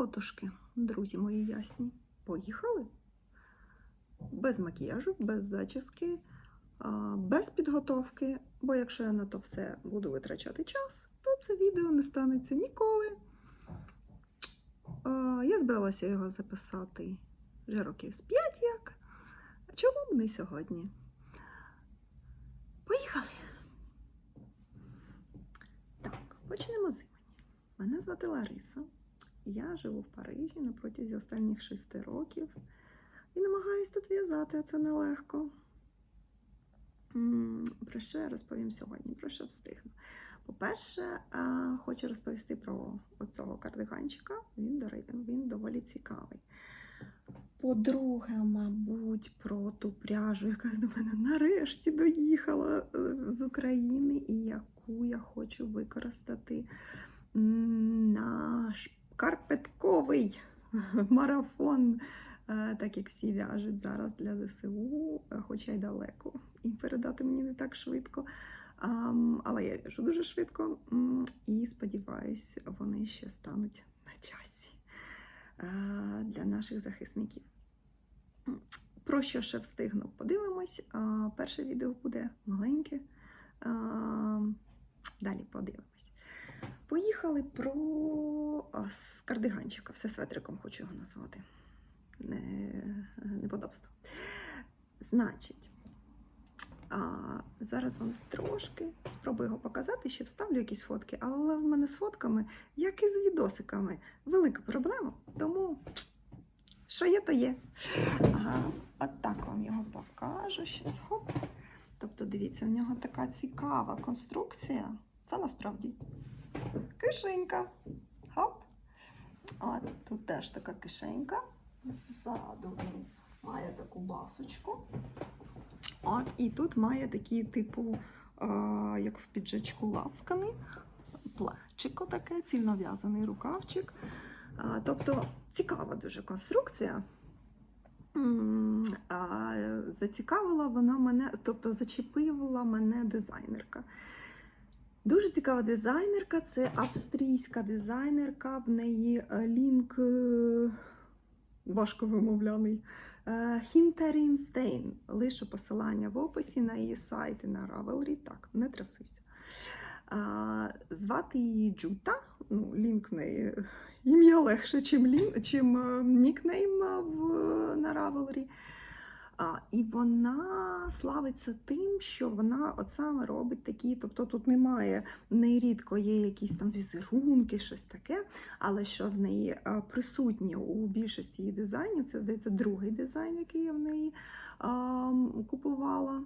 Так, отошки, друзі мої ясні, поїхали. Без макіяжу, без зачіски, без підготовки. Бо якщо я на то все буду витрачати час, то це відео не станеться ніколи. Я збиралася його записати вже років з 5 як. Чому б не сьогодні? Поїхали! Так, почнемо з імені. Мене звати Лариса. Я живу в Парижі на протязі останніх шести років і намагаюсь тут в'язати, а це нелегко. Про що я розповім сьогодні? Про що встигну? По-перше, хочу розповісти про оцього кардиганчика. Він, він доволі цікавий. По-друге, мабуть, про ту пряжу, яка до мене нарешті доїхала е, з України, і яку я хочу використати на шкарпетковий марафон, е, так як всі в'яжуть зараз для ЗСУ, е, хоча й далеко. І передати мені не так швидко. Але я в'яжу дуже швидко і сподіваюсь, вони ще стануть на часі е, для наших захисників. Про що ще встигну? Подивимось. Перше відео буде маленьке. Далі подивимось. Поїхали про з кардиганчика. Все светриком хочу його назвати. Не, неподобство. Значить, а, зараз вам трошки спробую його показати, ще вставлю якісь фотки, але в мене з фотками, як і з відосиками, велика проблема. Тому що є, то є. Ага, от так вам його покажу. Щас, хоп. Тобто, дивіться, в нього така цікава конструкція. Це насправді кишенька. Хоп. От тут теж така кишенька. Ззаду він має таку басочку. От, і тут має такі, типу, е, як в піджачку лацкани, плечико таке, цільнов'язаний рукавчик. А, тобто цікава дуже конструкція. А, зацікавила вона мене, тобто зачепила мене дизайнерка. Дуже цікава дизайнерка, це австрійська дизайнерка, в неї е, лінк е, важко вимовляний. е, Хінтерім Стейн. Лишу посилання в описі на її сайт і на Ravelry. Так, не трясися. А, звати її Джута. Ну, лінк в неї ім'я легше, чим, лін, чим е, нікнейм в, на Ravelry. А, і вона славиться тим, що вона от саме робить такі, тобто тут немає, нерідко є якісь там візерунки, щось таке, але що в неї е, присутнє у більшості її дизайнів, це здається другий дизайн, який я в неї а, купувала.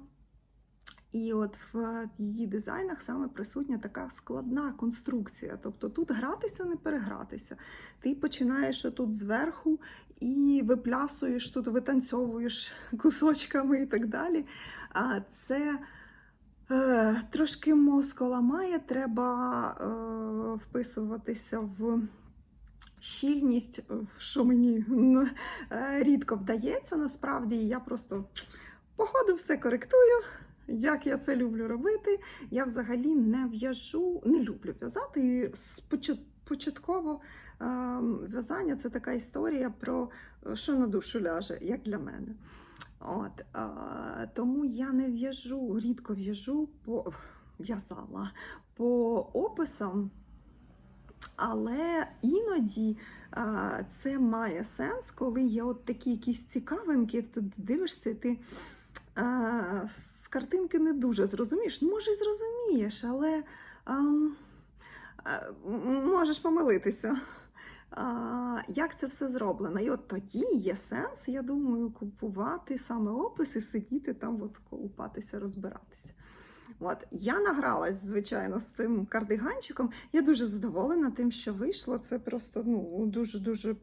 І от в її дизайнах саме присутня така складна конструкція. Тобто тут гратися, не перегратися. Ти починаєш тут зверху і виплясуєш тут, витанцьовуєш кусочками і так далі. А це е, трошки мозку ламає, треба е, вписуватися в. Щільність, е, що мені е, рідко вдається, насправді я просто по ходу все коректую. Як я це люблю робити, я взагалі не в'яжу, не люблю в'язати. І спочат- Початково е, в'язання це така історія про е, що на душу ляже, як для мене. От, е, тому я не в'яжу, рідко в'яжу по в'язала по описам, але іноді е, це має сенс, коли є от такі якісь цікавинки, ти дивишся, ти з картинки не дуже зрозумієш. Ну, Може, зрозумієш, але а, можеш помилитися. Як це все зроблено? І от тоді є сенс, я думаю, купувати саме опис і сидіти там, от колупатися, розбиратися. От я награлась, звичайно, з цим кардиганчиком. Я дуже задоволена тим, що вийшло. Це просто ну дуже дуже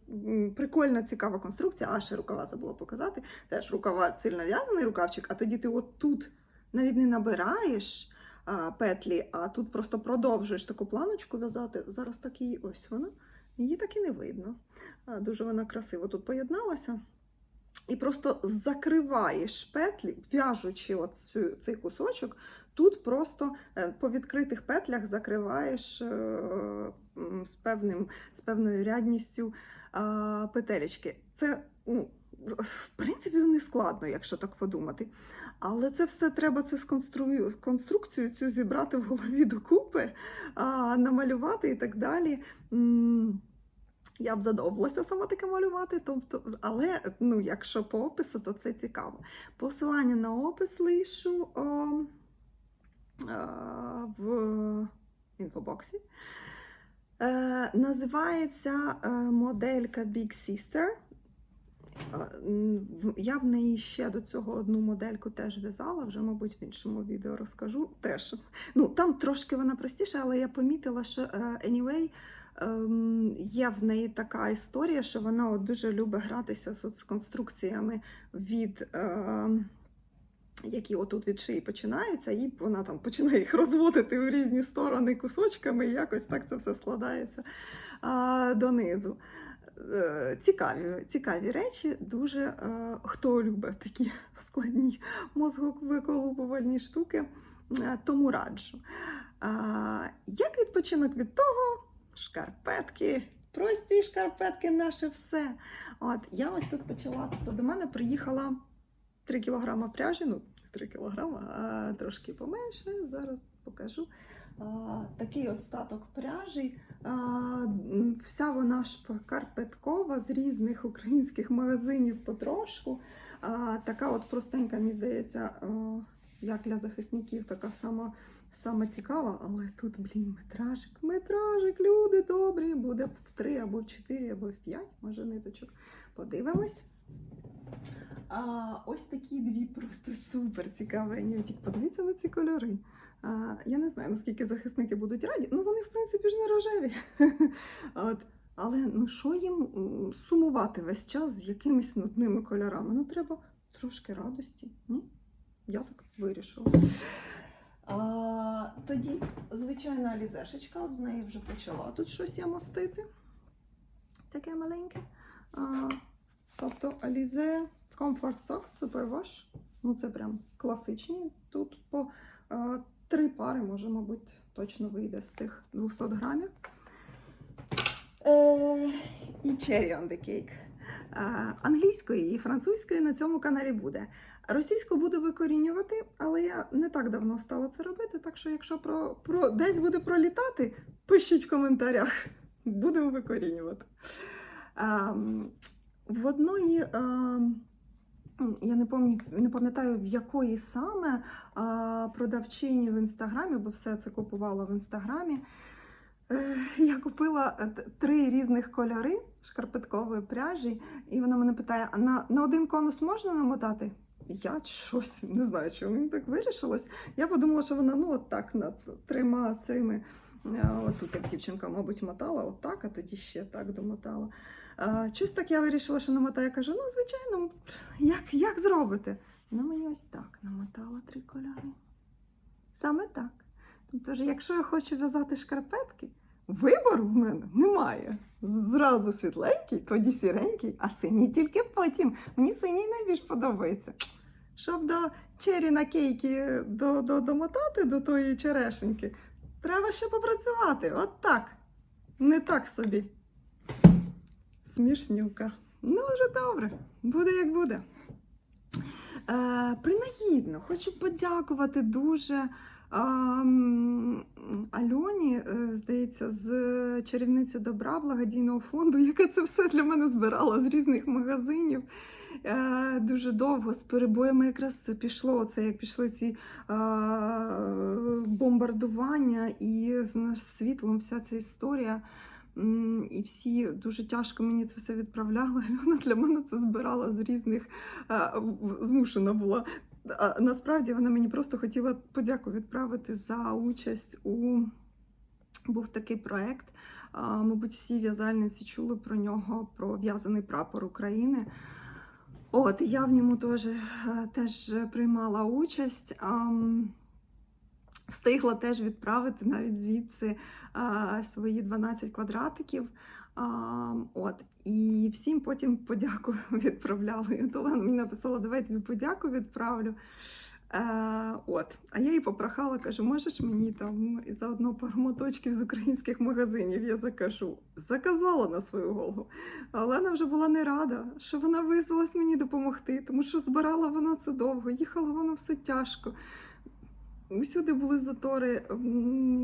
прикольна, цікава конструкція. А ще рукава забула показати. Теж рукава цільно в'язаний рукавчик, а тоді ти от тут навіть не набираєш петлі, а тут просто продовжуєш таку планочку в'язати. Зараз так і ось вона. Її так і не видно. Дуже вона красиво тут поєдналася. І просто закриваєш петлі, в'яжучи оцю, цей кусочок, тут просто е, по відкритих петлях закриваєш е, з, певним, з певною рядністю а, петелечки. Це, ну, в принципі, не складно, якщо так подумати. Але це все треба сконструю, конструкцію цю зібрати в голові докупи, а, намалювати і так далі. Я б задовбилася сама таке малювати, тобто, але ну, якщо по опису, то це цікаво. Посилання на опис лишу о, а, в інфобоксі. Е, називається е, моделька Big Sister. Е, Я в неї ще до цього одну модельку теж в'язала, вже, мабуть, в іншому відео розкажу. Теж. Ну, там трошки вона простіша, але я помітила, що anyway, ем, є в неї така історія, що вона от дуже любить гратися з, конструкціями від. Які отут від шиї починаються, і вона там починає їх розводити в різні сторони кусочками, і якось так це все складається а, донизу. Е, Цікаві, цікаві речі, дуже е, хто любить такі складні мозговиколупувальні штуки, е, тому раджу. Як відпочинок від того, шкарпетки, прості шкарпетки, наше все. От я ось тут почала. Тобто до мене приїхала 3 кілограма пряжі, ну не 3 кілограма, а трошки поменше. Зараз покажу. А, такий остаток пряжі. А, вся вона шкарпеткова з різних українських магазинів потрошку. А, така от простенька, мені здається, як для захисників, така сама, сама цікава, але тут, блін, метражик, метражик, люди добрі, буде в 3 або в 4, або в 5, може, ниточок. Подивимось. А, ось такі дві просто супер цікаві. Тільки подивіться на ці кольори. А, я не знаю, наскільки захисники будуть раді. Ну, вони, в принципі, ж не рожеві. От. Але ну що їм сумувати весь час з якимись нудними кольорами? Ну, треба трошки радості. Ні? Я так вирішила. А, тоді, звичайна алізешечка, от з неї вже почала тут щось я мастити. Таке маленьке. А, тобто Alize Comfort Socks Superwash. Ну, це прям класичні. Тут по а, три пари, може, мабуть, точно вийде з цих 200 грамів. Е, і Cherry on the Cake. Е, англійської і французької на цьому каналі буде. Російську буду викорінювати, але я не так давно стала це робити. Так що, якщо про, про десь буде пролітати, пишіть в коментарях. Будемо викорінювати. Ем, в одної. ем, я не пам'ятаю, не пам'ятаю, в якої саме а, продавчині в інстаграмі, бо все це купувала в інстаграмі. Я купила е, три різних кольори шкарпеткової пряжі, і вона мене питає: а на, на один конус можна намотати? Я щось не знаю, чому мені так вирішилось. Я подумала, що вона ну от так над трьома цими. е, Отут як дівчинка, мабуть, мотала, отак, а тоді ще так домотала. Щось так я вирішила, що намотаю. Я кажу, ну, звичайно, як, як зробите? Вона мені ось так намотала три кольори. Саме так. Тобто, якщо я хочу в'язати шкарпетки, вибору в мене немає. Зразу світленький, тоді сіренький, а синій тільки потім. Мені синій найбільш подобається. Щоб до чері на кейки до, до, домотати до тої черешеньки, треба ще попрацювати. От так. Не так собі. Смішнюка. Ну, вже добре, буде як буде. Е, принагідно, хочу подякувати дуже а, Альоні, е, здається, з чарівниці добра благодійного фонду, яка це все для мене збирала з різних магазинів. Е, дуже довго з перебоями якраз це пішло. Це як пішли ці а, бомбардування і з світлом вся ця історія. І всі дуже тяжко мені це все відправляли. Альона для мене це збирала з різних змушена була. Насправді вона мені просто хотіла подяку відправити за участь у був такий проект. Мабуть, всі в'язальниці чули про нього, про в'язаний прапор України. От, я в ньому теж, е, теж приймала участь. Встигла теж відправити навіть звідси а, свої 12 квадратиків. А, от. І всім потім подяку відправляли. Олена мені написала, давай тобі подяку відправлю. Е, от. А я її попрохала, кажу, можеш мені там заодно пару моточків з українських магазинів я закажу. Заказала на свою голову. А Олена вже була не рада, що вона визвалась мені допомогти, тому що збирала вона це довго, їхала вона все тяжко. Усюди були затори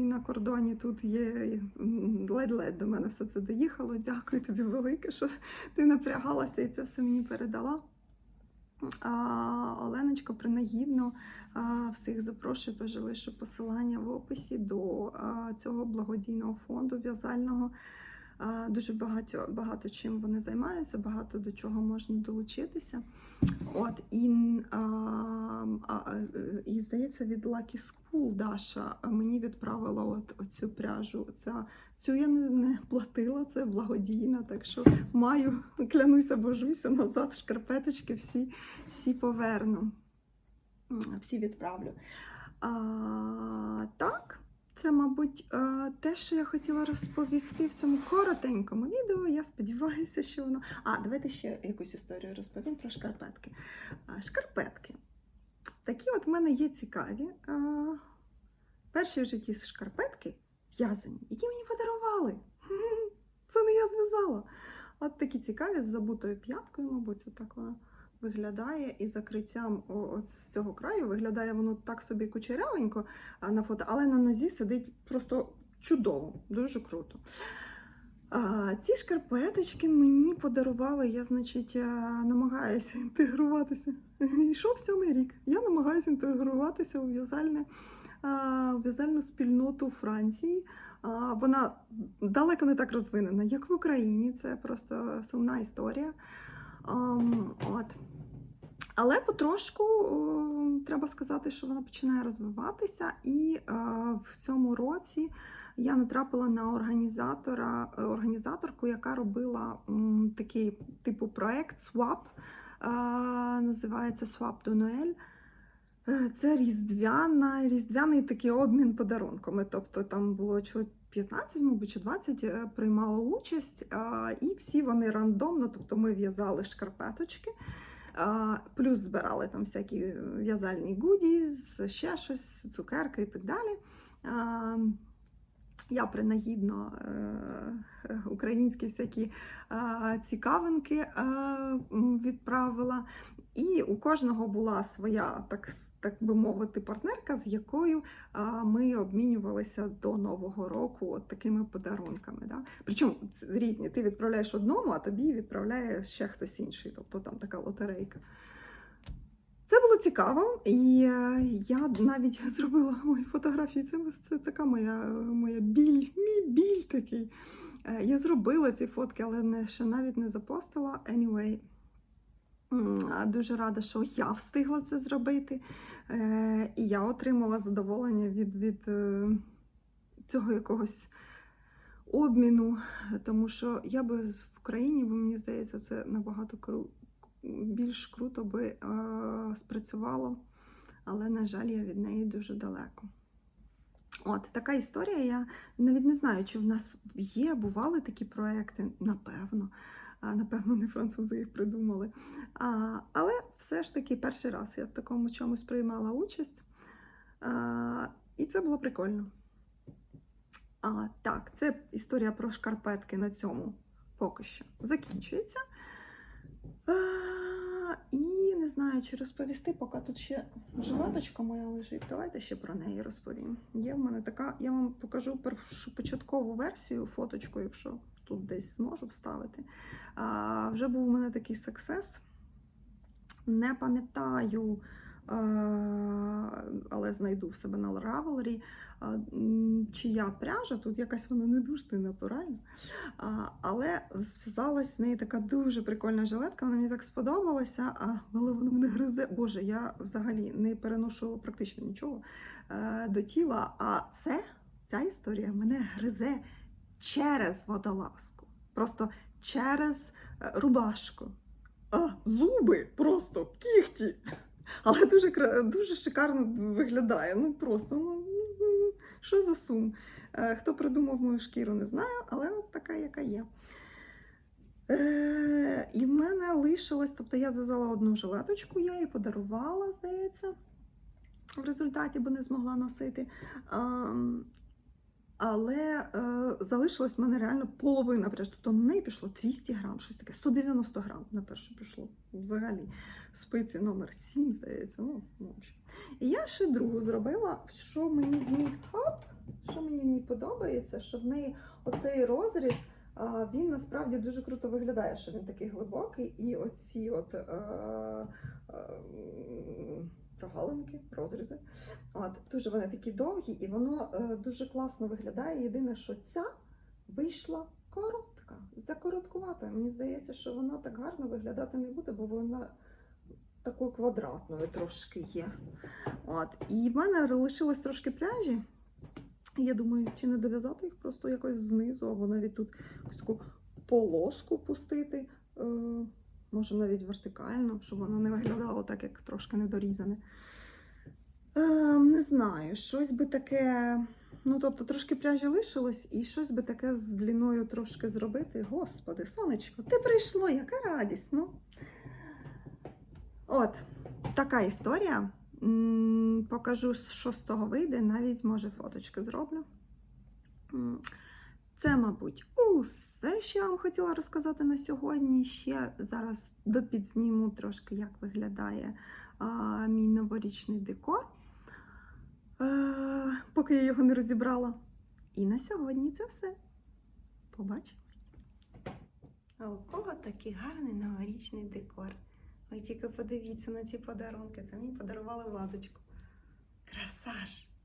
на кордоні. Тут є ледь-ледь до мене все це доїхало. Дякую тобі велике, що ти напрягалася і це все мені передала. А, Оленочка принагідно а, всіх запрошую, теж лишу посилання в описі до а, цього благодійного фонду в'язального. Дуже багато, багато чим вони займаються, багато до чого можна долучитися. От, і, а, а, і здається, від Lucky School Даша мені відправила от, оцю пряжу. Ця, цю я не, не платила, це благодійна, так що маю, клянуся, божуся, назад шкарпеточки всі, всі поверну. Всі відправлю. А, так, це, мабуть, е, те, що я хотіла розповісти в цьому коротенькому відео. Я сподіваюся, що воно. А, давайте ще якусь історію розповім про шкарпетки. Шкарпетки. Такі от в мене є цікаві. Перші в житті шкарпетки в'язані, які мені подарували. Це не я зв'язала. От такі цікаві з забутою п'яткою, мабуть, це так вона виглядає. І закриттям от з цього краю виглядає воно так собі кучерявенько на фото, але на нозі сидить просто чудово, дуже круто. А, ці шкарпеточки мені подарували, я, значить, е, намагаюся інтегруватися. Йшов сьомий рік. Я намагаюся інтегруватися у в'язальне, в'язальну спільноту Франції. Вона далеко не так розвинена, як в Україні. Це просто сумна історія. Ам, от. Але потрошку е, треба сказати, що вона починає розвиватися, і е, в цьому році я натрапила на організатора, е, організаторку, яка робила такий типу проект Swap, е, називається Swap до Noel. Це різдвяна, різдвяний такий обмін подарунками. Тобто там було 15, мабуть, чи 20 е, приймало участь, і всі вони рандомно, тобто ми в'язали шкарпеточки. Плюс збирали там всякі в'язальні гуді, ще щось, цукерки і так далі. Я принагідно е, українські всякі е, цікавинки е, відправила. І у кожного була своя, так, так би мовити, партнерка, з якою ми обмінювалися до Нового року от такими подарунками. Да? Причому різні. Ти відправляєш одному, а тобі відправляє ще хтось інший. Тобто там така лотерейка. Це було цікаво, і е, я навіть зробила ой, фотографії. Це, це така моя, моя біль, мій біль такий. Е, Я зробила ці фотки, але не, ще навіть не запостила. Anyway, дуже рада, що я встигла це зробити. Е, І я отримала задоволення від, від цього якогось обміну, тому що я би в Україні, бо мені здається, це набагато кру... більш круто би е, спрацювало, але, на жаль, я від неї дуже далеко. От така історія. Я навіть не знаю, чи в нас є, бували такі проекти, напевно. Напевно, не французи їх придумали. А, але все ж таки перший раз я в такому чомусь приймала участь. А, і це було прикольно. А, так, це історія про шкарпетки на цьому поки що закінчується. І не знаю, чи розповісти, поки тут ще жилеточка моя лежить. Давайте ще про неї розповім. Є в мене така, я вам покажу першу початкову версію, фоточку, якщо тут десь зможу вставити. А, вже був у мене такий сексес. Не пам'ятаю, але знайду в себе на Ravelry, чия пряжа, тут якась вона не дуже натуральна. Але зв'язалась з неї така дуже прикольна жилетка, вона мені так сподобалася, але вона мене гризе. Боже, я взагалі не переношу практично нічого е, до тіла. А це, ця історія мене гризе через водолазку. Просто через е, рубашку. А, зуби просто кіхті. Але дуже, дуже шикарно виглядає. Ну просто, ну що за сум. Е, Хто придумав мою шкіру, не знаю, але така, яка є. Е, і в мене лишилось, тобто я зв'язала одну жилеточку, я її подарувала, здається. в результаті, бо не змогла носити. Але е, залишилось в мене реально половина пряжі. Тобто на неї пішло 200 грам, щось таке, 190 грам на першу пішло. Взагалі, спиці номер 7, здається. Ну. І я ще другу зробила, що мені в ній хоп, що мені в ній подобається, що в неї оцей розріз. Він насправді дуже круто виглядає, що він такий глибокий, і оці от е, е, прогалинки, розрізи. От, дуже вони такі довгі, і воно е, дуже класно виглядає. Єдине, що ця вийшла коротка, закороткувата. Мені здається, що вона так гарно виглядати не буде, бо вона такою квадратною трошки є. От. І в мене лишилось трошки пряжі. Я думаю, чи не дов'язати їх просто якось знизу, або навіть тут якусь таку полоску пустити. Може навіть вертикально, щоб воно не виглядало так, як трошки недорізане. Е, не знаю, щось би таке. Ну, тобто, трошки пряжі лишилось, і щось би таке з дліною трошки зробити. Господи, сонечко, ти прийшло, яка радість. Ну. От, така історія. Покажу, що з того вийде, навіть може фоточки зроблю. Це, мабуть, усе, що я вам хотіла розказати на сьогодні. Ще зараз допідзніму трошки, як виглядає а, мій новорічний декор, е, поки я його не розібрала. І на сьогодні це все. Побачимось. А у кого такий гарний новорічний декор? Ви тільки подивіться на ці подарунки. Це мені подарували вазочку. Красаж!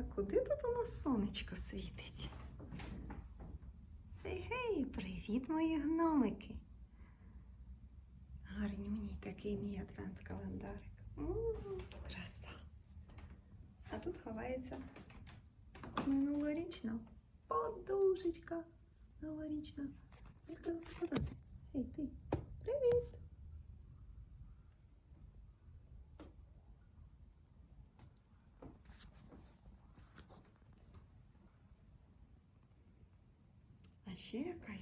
А куди тут у нас сонечко світить? Гей, гей, привіт, мої гномики. Гарнюній такий мій адвент-календарик. Краса. А тут ховається минулорічна подушечка новорічна. Гей, ти, привіт! Ще яка